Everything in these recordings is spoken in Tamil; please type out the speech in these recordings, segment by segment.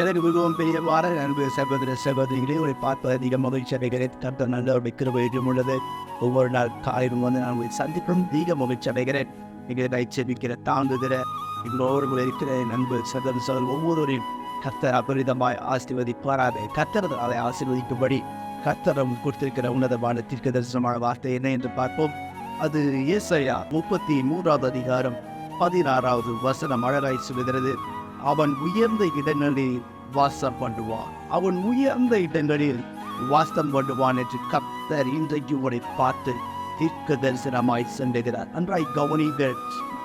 எனக்கு மிகவும் பெரிய வார அன்பு சகோதர சகோதரிகளே ஒரு பார்ப்பது அதிக மகிழ்ச்சி அடைகிறேன். கத்த நல்ல ஒரு கிருபையும் உள்ளது. ஒவ்வொரு நாள் காலையிலும் வந்து நான் உங்களை சந்திப்பும் அதிக மகிழ்ச்சி அடைகிறேன். நீங்கள் நைச்சபிக்கிற தாங்குகிற எங்களோடு இருக்கிற என் சகோதர சகோதரர் ஒவ்வொருவரையும் கத்தர் அபரிதமாய் ஆசீர்வதிப்பாராக. கத்தர் அதை ஆசீர்வதிக்கும்படி கத்தரம் கொடுத்திருக்கிற உன்னதமான தீர்க்க தரிசனமான வார்த்தை என்ன என்று பார்ப்போம். அது ஏசையா முப்பத்தி மூன்றாவது அதிகாரம் பதினாறாவது வசனம் அழகாய் சொல்கிறது அவன் உயர்ந்த இடங்களில் வாசம் பண்ணுவான். அவன் உயர்ந்த இடங்களில் வாசம் பண்ணுவான் என்று கத்தர் இன்றைக்கு உங்களை பார்த்து தீர்க்க தரிசனமாய் சென்றுகிறார் நன்றாய் கவனிங்கள்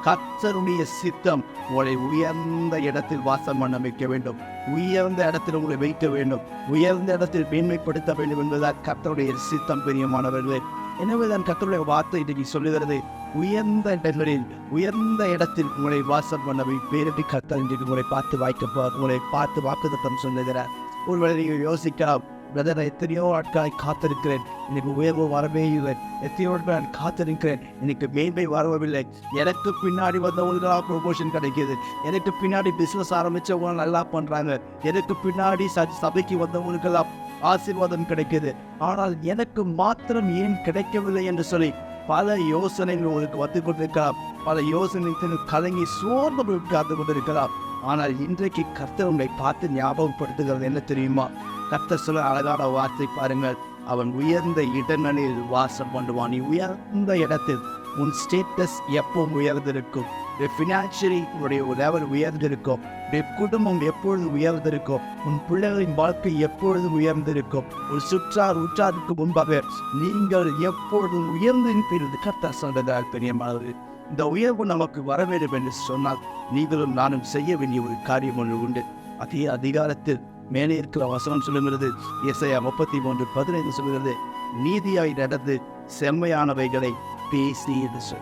கத்தருடைய சித்தம் உங்களை உயர்ந்த இடத்தில் வாசம் பண்ண வைக்க வேண்டும். உயர்ந்த இடத்தில் உங்களை வைக்க வேண்டும். உயர்ந்த இடத்தில் மேன்மைப்படுத்த வேண்டும் என்பதால் கத்தருடைய சித்தம் பிரியமானவர்களே. எனவேதான் கத்தருடைய வார்த்தை இன்றைக்கு சொல்லுகிறது? உயர்ந்த இடங்களில் உயர்ந்த இடத்தில் உங்களை வாசம் பண்ண வைப்பேன் கத்தர் இன்றைக்கு உங்களை பார்த்து வாய்க்க உங்களை பார்த்து வாக்குத்தம் சொல்லுகிறார். ஒருவேளை நீங்கள் யோசிக்கலாம் பிரதர் எத்தனையோ ஆட்களை காத்திருக்கிறேன். எனக்கு உயர்வு வரவே இல்லை. எத்தனையோ நாட்கள் நான் காத்திருக்கிறேன். எனக்கு மேன்மை வரவில்லை. எனக்கு பின்னாடி வந்தவங்களுக்கெல்லாம் ப்ரொமோஷன் கிடைக்கிது. எனக்கு பின்னாடி பிஸ்னஸ் ஆரம்பித்தவங்க நல்லா பண்ணுறாங்க எனக்கு பின்னாடி சபைக்கு வந்தவங்களுக்கெல்லாம் ஆசீர்வாதம் கிடைக்குது. ஆனால் எனக்கு மாத்திரம் ஏன் கிடைக்கவில்லை என்று சொல்லி பல யோசனைகள் உங்களுக்கு வந்து கொண்டிருக்கலாம். பல யோசனைகள் கலங்கி சோர்ந்து உட்கார்ந்து கொண்டிருக்கலாம். ஆனால் இன்றைக்கு கர்த்தர் உங்களை பார்த்து ஞாபகப்படுத்துகிறது என்ன தெரியுமா? கர்த்தர் சொல்ல அழகான வார்த்தை பாருங்கள். அவன் உயர்ந்த இடங்களில் வாசம் பண்ணுவான். நீ உயர்ந்த இடத்தில் உன் ஸ்டேட்டஸ் எப்பவும் உயர்ந்திருக்கும்? ஃபினான்ஷியலி உன்னுடைய லெவல் உயர்ந்திருக்கும். குடும்பம் எப்பொழுது உயர்ந்திருக்கும்? உன் பிள்ளைகளின் வாழ்க்கை எப்பொழுதும் உயர்ந்திருக்கும்? ஒரு சுற்றார் உற்றாருக்கு முன்பாக நீங்கள் எப்பொழுதும் உயர்ந்திருப்பீர்கள் கர்த்தர் சொல்றதால் பெரியமானது இந்த உயர்வு நமக்கு வர வேண்டும் என்று சொன்னால் நீங்களும் நானும் செய்ய வேண்டிய ஒரு காரியம் ஒன்று உண்டு. அதே அதிகாரத்தில் மேலே இருக்கிற வசனம் சொல்லுகிறது இசையா முப்பத்தி மூன்று பதினைந்து சொல்லுகிறது நீதியாய் நடந்து செம்மையானவைகளை பேசியது சொல்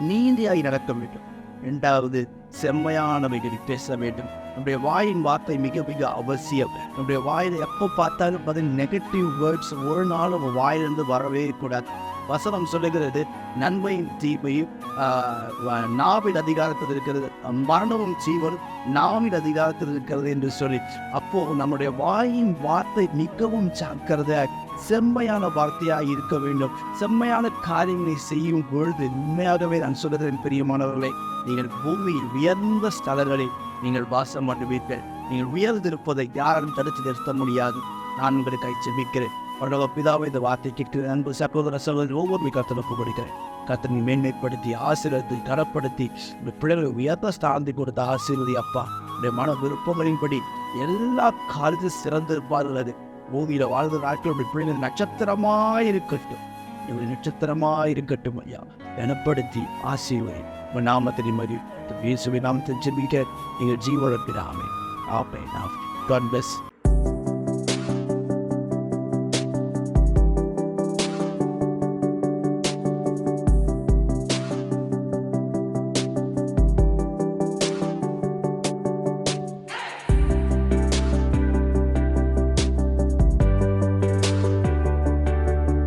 நீதியாய் நடக்க வேண்டும். இரண்டாவது செம்மையானவைகளை பேச வேண்டும். நம்முடைய வாயின் வார்த்தை மிக மிக அவசியம். நம்முடைய வாயில் எப்போ பார்த்தாலும் பார்த்தீங்கன்னா நெகட்டிவ் வேர்ட்ஸ் ஒரு நாள் நம்ம வாயிலிருந்து வரவே கூடாது. வசனம் சொல்லுகிறது நன்மையும் தீமையும் நாவின் அதிகாரத்தில் இருக்கிறது. மரணமும் ஜீவனும் நாவின் அதிகாரத்தில் இருக்கிறது என்று சொல்லி. அப்போ நம்முடைய வாயின் வார்த்தை மிகவும் ஜாக்கிரதையாக செம்மையான வார்த்தையாக இருக்க வேண்டும். செம்மையான காரியங்களை செய்யும் பொழுது உண்மையாகவே நான் சொல்கிறேன் பிரியமானவர்களே. நீங்கள் பூமியில் உயர்ந்த ஸ்தலங்களில் நீங்கள் வாசம் பண்ணுவீர்கள். நீங்கள் உயர்ந்திருப்பதை யாரும் தடுத்து நிறுத்த முடியாது. நான் உங்களுக்கு செபிக்கிறேன். பரவ பிதாவை இந்த வார்த்தை கேட்கிற அன்பு சகோதர சகோதரர் ஒவ்வொரு கத்தனுக்கு கொடுக்கிறேன். கத்தனை மேன்மைப்படுத்தி ஆசீர்வதி கரப்படுத்தி இந்த பிள்ளைகளை உயர்ந்த ஸ்தானத்தை கொடுத்த ஆசீர்வதி அப்பா. என்னுடைய மன விருப்பங்களின்படி எல்லா காலத்திலும் சிறந்திருப்பார்கள் பூமியில் வாழ்ந்த நாட்கள் பிள்ளைகள் நட்சத்திரமாக இருக்கட்டும். இவங்க நட்சத்திரமாக இருக்கட்டும் ஐயா. எனப்படுத்தி ஆசீர்வதி. உன் நாமத்தின் மாதிரி இயேசுவின் நாமத்தில் ஜெபிக்க நீங்கள் ஜீவனத்தின் ஆமே ஆமே நாம் God bless.